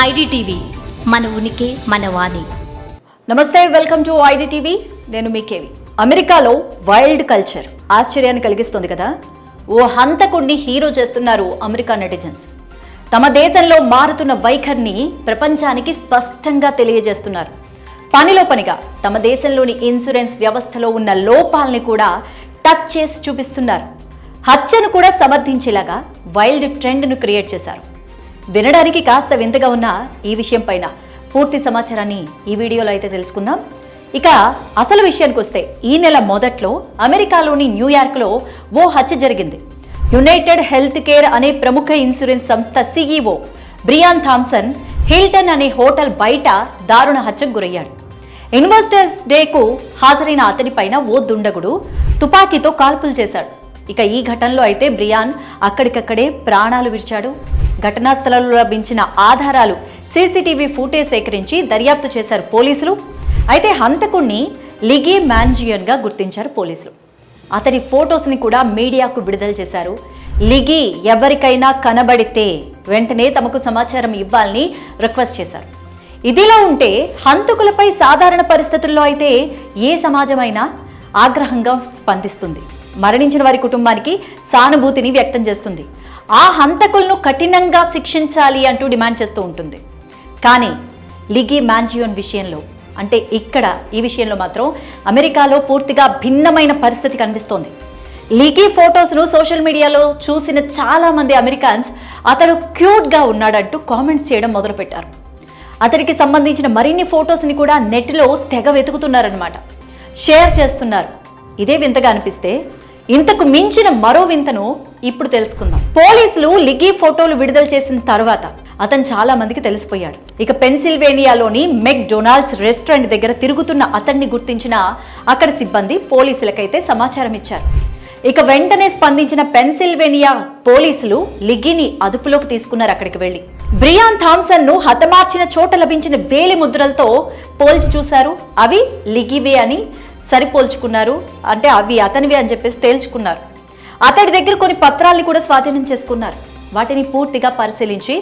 IDTV మన ఉనికి మన వాణి. నమస్తే వెల్కమ్ టు ఐడిటీవీ. నేను మీ కేవి. అమెరికాలో వైల్డ్ కల్చర్ ఆశ్చర్యాన్ని కలిగిస్తుంది కదా? ఓ హంతకుణ్ణి హీరో చేస్తున్నారు అమెరికా నెటిజన్స్. తమ దేశంలో మారుతున్న వైఖరిని ప్రపంచానికి స్పష్టంగా తెలియజేస్తున్నారు. పనిలో పనిగా తమ దేశంలోని ఇన్సూరెన్స్ వ్యవస్థలో ఉన్న లోపాలని కూడా టచ్ చేసి చూపిస్తున్నారు. హత్యను కూడా సమర్థించేలాగా వైల్డ్ ట్రెండ్ను క్రియేట్ చేశారు. వినడానికి కాస్త వింతగా ఉన్న ఈ విషయం పైన పూర్తి సమాచారాన్ని ఈ వీడియోలో అయితే తెలుసుకుందాం. ఇక అసలు విషయానికి వస్తే ఈ నెల మొదట్లో అమెరికాలోని న్యూయార్క్లో ఓ హత్య జరిగింది. యునైటెడ్ హెల్త్ కేర్ అనే ప్రముఖ ఇన్సూరెన్స్ సంస్థ సీఈఓ బ్రియాన్ థామ్సన్ హిల్టన్ అనే హోటల్ బయట దారుణ హత్యకు గురయ్యాడు. ఇన్వెస్టర్స్ డేకు హాజరైన అతనిపైన ఓ దుండగుడు తుపాకీతో కాల్పులు చేశాడు. ఇక ఈ ఘటనలో అయితే బ్రియాన్ అక్కడికక్కడే ప్రాణాలు విడిచాడు. ఘటనా స్థలంలో లభించిన ఆధారాలు సీసీటీవీ ఫుటేజ్ సేకరించి దర్యాప్తు చేశారు పోలీసులు. అయితే హంతకుణ్ణి లిగి మ్యాన్జియన్గా గుర్తించారు పోలీసులు. అతడి ఫొటోస్ని కూడా మీడియాకు విడుదల చేశారు. లిగి ఎవరికైనా కనబడితే వెంటనే తమకు సమాచారం ఇవ్వాలని రిక్వెస్ట్ చేశారు. ఇదిలా ఉంటే హంతకులపై సాధారణ పరిస్థితుల్లో అయితే ఏ సమాజమైనా ఆగ్రహంగా స్పందిస్తుంది. మరణించిన వారి కుటుంబానికి సానుభూతిని వ్యక్తం చేస్తుంది. ఆ హంతకులను కఠినంగా శిక్షించాలి అంటూ డిమాండ్ చేస్తూ ఉంటుంది. కానీ లిగి మ్యాంజియోన్ విషయంలో అంటే ఇక్కడ ఈ విషయంలో మాత్రం అమెరికాలో పూర్తిగా భిన్నమైన పరిస్థితి కనిపిస్తోంది. లిగి ఫొటోస్ను సోషల్ మీడియాలో చూసిన చాలా మంది అమెరికన్స్ అతడు క్యూట్గా ఉన్నాడంటూ కామెంట్స్ చేయడం మొదలుపెట్టారు. అతనికి సంబంధించిన మరిన్ని ఫొటోస్ని కూడా నెట్లో తెగ వెతుకుతున్నారనమాట షేర్ చేస్తున్నారు. ఇదే వింతగా అనిపిస్తే ఇంతకు మించిన మరో వింతను ఇప్పుడు తెలుసుకుందాం. పోలీసులు లిగి ఫోటోలు విడుదల చేసిన తర్వాత అతను చాలా మందికి తెలిసిపోయాడు. ఇక పెన్సిల్వేనియాలోని మెక్ డొనాల్డ్స్ రెస్టారెంట్ దగ్గర తిరుగుతున్న అతన్ని గుర్తించిన అక్కడ సిబ్బంది పోలీసులకైతే సమాచారం ఇచ్చారు. ఇక వెంటనే స్పందించిన పెన్సిల్వేనియా పోలీసులు లిగ్గిని అదుపులోకి తీసుకున్నారు అక్కడికి వెళ్ళి. బ్రియాన్ థామ్సన్ను హతమార్చిన చోట లభించిన వేలి ముద్రలతో పోల్చి చూశారు. అవి లిగివే అని సరిపోల్చుకున్నారు. అంటే అవి అతనివి అని చెప్పేసి తేల్చుకున్నారు. అతడి దగ్గర కొన్ని పత్రాల్ని కూడా స్వాధీనం చేసుకున్నారు. వాటిని పూర్తిగా పరిశీలించి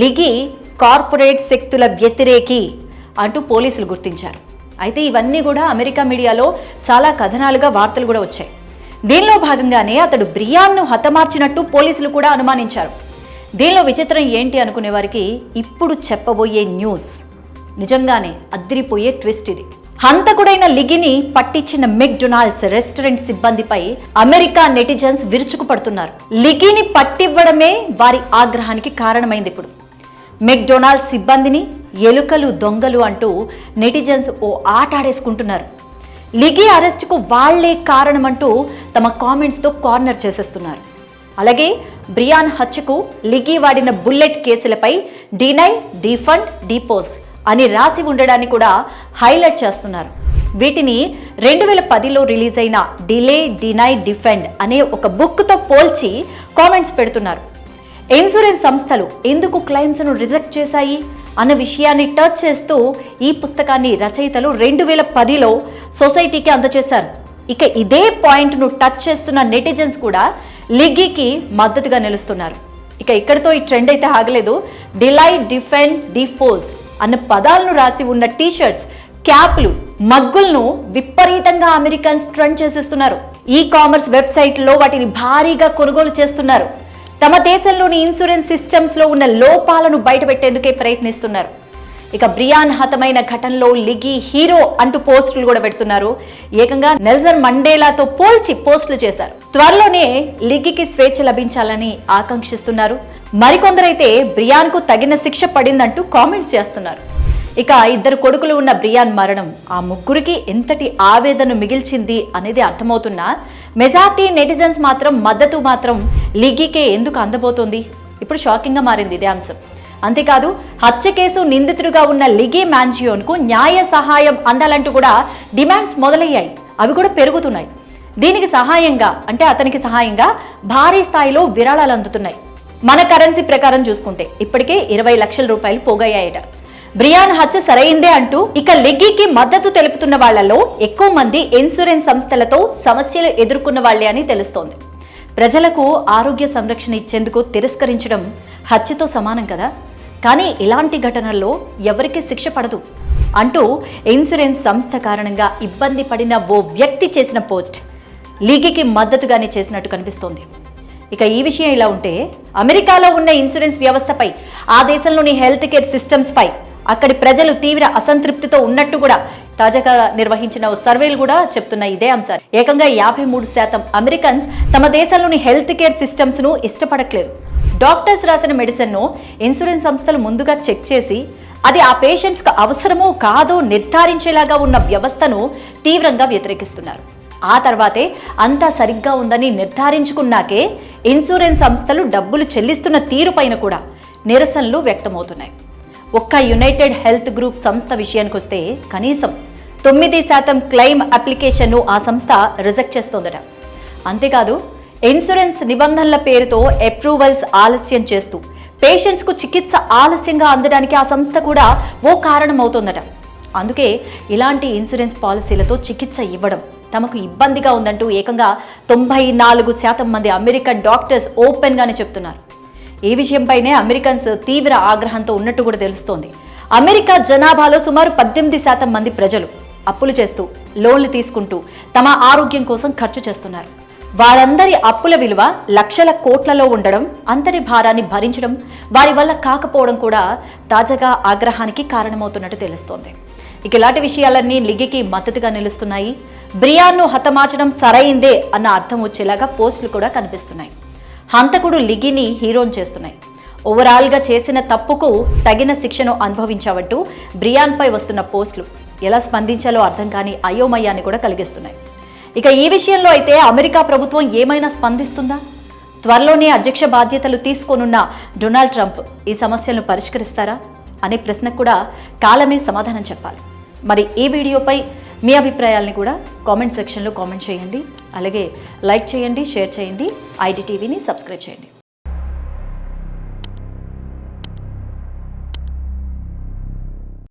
లిగి కార్పొరేట్ శక్తుల వ్యతిరేకి అంటూ పోలీసులు గుర్తించారు. అయితే ఇవన్నీ కూడా అమెరికా మీడియాలో చాలా కథనాలుగా వార్తలు కూడా వచ్చాయి. దీనిలో భాగంగానే అతడు బ్రియాన్ను హతమార్చినట్టు పోలీసులు కూడా అనుమానించారు. దీనిలో విచిత్రం ఏంటి అనుకునే వారికి ఇప్పుడు చెప్పబోయే న్యూస్. నిజంగానే అద్దిరిపోయే ట్విస్ట్ ఇది. హంతకుడైన లిగిని పట్టించిన మెక్ డొనాల్డ్స్ రెస్టారెంట్ సిబ్బందిపై అమెరికా నెటిజన్స్ విరుచుకుపడుతున్నారు. లిగిని పట్టివ్వడమే వారి ఆగ్రహానికి కారణమైంది ఇప్పుడు. మెక్డొనాల్డ్ సిబ్బందిని ఎలుకలు దొంగలు అంటూ నెటిజన్స్ ఓ ఆట ఆడేసుకుంటున్నారు. లిగి అరెస్టుకు వాళ్ళే కారణమంటూ తమ కామెంట్స్తో కార్నర్ చేసేస్తున్నారు. అలాగే బ్రియాన్ హత్యకు లిగి వాడిన బుల్లెట్ కేసులపై డినై డిఫండ్ డిపోజ్ అని రాసి ఉండడాన్ని కూడా హైలైట్ చేస్తున్నారు. వీటిని రెండు వేల పదిలో రిలీజ్ అయిన డిలే డినై డిఫెండ్ అనే ఒక బుక్తో పోల్చి కామెంట్స్ పెడుతున్నారు. ఇన్సూరెన్స్ సంస్థలు ఎందుకు క్లెయిమ్స్ను రిజెక్ట్ చేశాయి అన్న విషయాన్ని టచ్ చేస్తూ ఈ పుస్తకాన్ని రచయితలు రెండు వేల పదిలో సొసైటీకి అందజేశారు. ఇక ఇదే పాయింట్ను టచ్ చేస్తున్న నెటిజన్స్ కూడా లిగ్గీకి మద్దతుగా నిలుస్తున్నారు. ఇక ఇక్కడితో ఈ ట్రెండ్ అయితే ఆగలేదు. డిలై డిఫెండ్ డిఫోజ్ అన్న పదాలను రాసి ఉన్న టీషర్ట్స్ క్యాప్లు మగ్గులను విపరీతంగా అమెరికన్స్ ట్రెండ్ చేసేస్తున్నారు. ఈ కామర్స్ వెబ్సైట్లో వాటిని భారీగా కొనుగోలు చేస్తున్నారు. తమ దేశంలోని ఇన్సూరెన్స్ సిస్టమ్స్లో ఉన్న లోపాలను బయటపెట్టేందుకే ప్రయత్నిస్తున్నారు. ఇక బ్రియాన్ హతమైన ఘటనలో లిగి హీరో అంటూ పోస్టులు కూడా పెడుతున్నారు. ఏకంగా నెల్సన్ మండేలాతో పోల్చి పోస్టులు చేశారు. త్వరలోనే లిగికి స్వేచ్ఛ లభించాలని ఆకాంక్షిస్తున్నారు. మరికొందరైతే బ్రియాన్కు తగిన శిక్ష పడిందంటూ కామెంట్స్ చేస్తున్నారు. ఇక ఇద్దరు కొడుకులు ఉన్న బ్రియాన్ మరణం ఆ ముగ్గురికి ఎంతటి ఆవేదన మిగిల్చింది అనేది అర్థమవుతున్నా మెజార్టీ నెటిజన్స్ మాత్రం మద్దతు మాత్రం లీగీకే ఎందుకు అందబోతోంది? ఇప్పుడు షాకింగ్గా మారింది ఇదే అంశం. అంతేకాదు హత్య కేసు నిందితుడిగా ఉన్న లిగీ మ్యాన్జియోన్కు న్యాయ సహాయం అందాలంటూ కూడా డిమాండ్స్ మొదలయ్యాయి. అవి కూడా పెరుగుతున్నాయి. దీనికి సహాయంగా అంటే అతనికి సహాయంగా భారీ స్థాయిలో విరాళాలు అందుతున్నాయి. మన కరెన్సీ ప్రకారం చూసుకుంటే ఇప్పటికే ఇరవై లక్షల రూపాయలు పోగయ్యాయట. బ్రియాన్ హత్య సరైందే అంటూ ఇక లెగ్గీకి మద్దతు తెలుపుతున్న వాళ్ళలో ఎక్కువ మంది ఇన్సూరెన్స్ సంస్థలతో సమస్యలు ఎదుర్కొన్న వాళ్ళే అని తెలుస్తోంది. ప్రజలకు ఆరోగ్య సంరక్షణ ఇచ్చేందుకు తిరస్కరించడం హత్యతో సమానం కదా? కానీ ఇలాంటి ఘటనల్లో ఎవరికి శిక్ష పడదు అంటూ ఇన్సూరెన్స్ సంస్థ కారణంగా ఇబ్బంది పడిన ఓ వ్యక్తి చేసిన పోస్ట్ లీగికి మద్దతుగానే చేసినట్టు కనిపిస్తోంది. ఇక ఈ విషయం ఇలా ఉంటే అమెరికాలో ఉన్న ఇన్సూరెన్స్ వ్యవస్థపై ఆ దేశంలోని హెల్త్ కేర్ సిస్టమ్స్పై అక్కడి ప్రజలు తీవ్ర అసంతృప్తితో ఉన్నట్టు కూడా తాజాగా నిర్వహించిన ఓ సర్వేలు కూడా చెప్తున్న ఇదే అంశాలు ఏకంగా యాభై మూడు శాతం అమెరికన్స్ తమ దేశంలోని హెల్త్ కేర్ సిస్టమ్స్ను ఇష్టపడట్లేదు. డాక్టర్స్ రాసిన మెడిసిన్ను ఇన్సూరెన్స్ సంస్థలు ముందుగా చెక్ చేసి అది ఆ పేషెంట్స్కి అవసరమో కాదో నిర్ధారించేలాగా ఉన్న వ్యవస్థను తీవ్రంగా వ్యతిరేకిస్తున్నారు. ఆ తర్వాతే అంతా సరిగ్గా ఉందని నిర్ధారించుకున్నాకే ఇన్సూరెన్స్ సంస్థలు డబ్బులు చెల్లిస్తున్న తీరుపైన కూడా నిరసనలు వ్యక్తమవుతున్నాయి. ఒక్క యునైటెడ్ హెల్త్ గ్రూప్ సంస్థ విషయానికి వస్తే కనీసం తొమ్మిది శాతం క్లెయిమ్ అప్లికేషన్ను ఆ సంస్థ రిజెక్ట్ చేస్తోందట. అంతేకాదు ఇన్సూరెన్స్ నిబంధనల పేరుతో అప్రూవల్స్ ఆలస్యం చేస్తూ పేషెంట్స్కు చికిత్స ఆలస్యంగా అందడానికి ఆ సంస్థ కూడా ఓ కారణం అవుతోందట అందుకే ఇలాంటి ఇన్సూరెన్స్ పాలసీలతో చికిత్స ఇవ్వడం తమకు ఇబ్బందిగా ఉందంటూ ఏకంగా తొంభై నాలుగు శాతం మంది అమెరికన్ డాక్టర్స్ ఓపెన్గానే చెప్తున్నారు. ఈ విషయంపైనే అమెరికన్స్ తీవ్ర ఆగ్రహంతో ఉన్నట్టు కూడా తెలుస్తోంది. అమెరికా జనాభాలో సుమారు పద్దెనిమిది శాతం మంది ప్రజలు అప్పులు చేస్తూ లోన్లు తీసుకుంటూ తమ ఆరోగ్యం కోసం ఖర్చు చేస్తున్నారు. వారందరి అప్పుల విలువ లక్షల కోట్లలో ఉండడం అంతటి భారాన్ని భరించడం వారి వల్ల కాకపోవడం కూడా తాజాగా ఆగ్రహానికి కారణమవుతున్నట్టు తెలుస్తోంది. ఇక ఇలాంటి విషయాలన్నీ లిగికి మద్దతుగా నిలుస్తున్నాయి. బ్రియాన్ను హతమార్చడం సరైందే అన్న అర్థం వచ్చేలాగా పోస్టులు కూడా కనిపిస్తున్నాయి. హంతకుడు లిగిని హీరోన్ చేస్తున్నాయి. ఓవరాల్గా చేసిన తప్పుకు తగిన శిక్షను అనుభవించావంటూ బ్రియాన్పై వస్తున్న పోస్టులు ఎలా స్పందించాలో అర్థం కాని అయోమయాన్ని కూడా కలిగిస్తున్నాయి. ఇక ఈ విషయంలో అయితే అమెరికా ప్రభుత్వం ఏమైనా స్పందిస్తుందా? త్వరలోనే అధ్యక్ష బాధ్యతలు తీసుకోనున్న డొనాల్డ్ ట్రంప్ ఈ సమస్యలను పరిష్కరిస్తారా? అనే ప్రశ్నకు కూడా కాలమే సమాధానం చెప్పాలి. మరి ఈ వీడియోపై మీ అభిప్రాయాల్ని కూడా కామెంట్ సెక్షన్లో కామెంట్ చేయండి. అలాగే లైక్ చేయండి షేర్ చేయండి. ఐడి టీవీని సబ్స్క్రైబ్ చేయండి.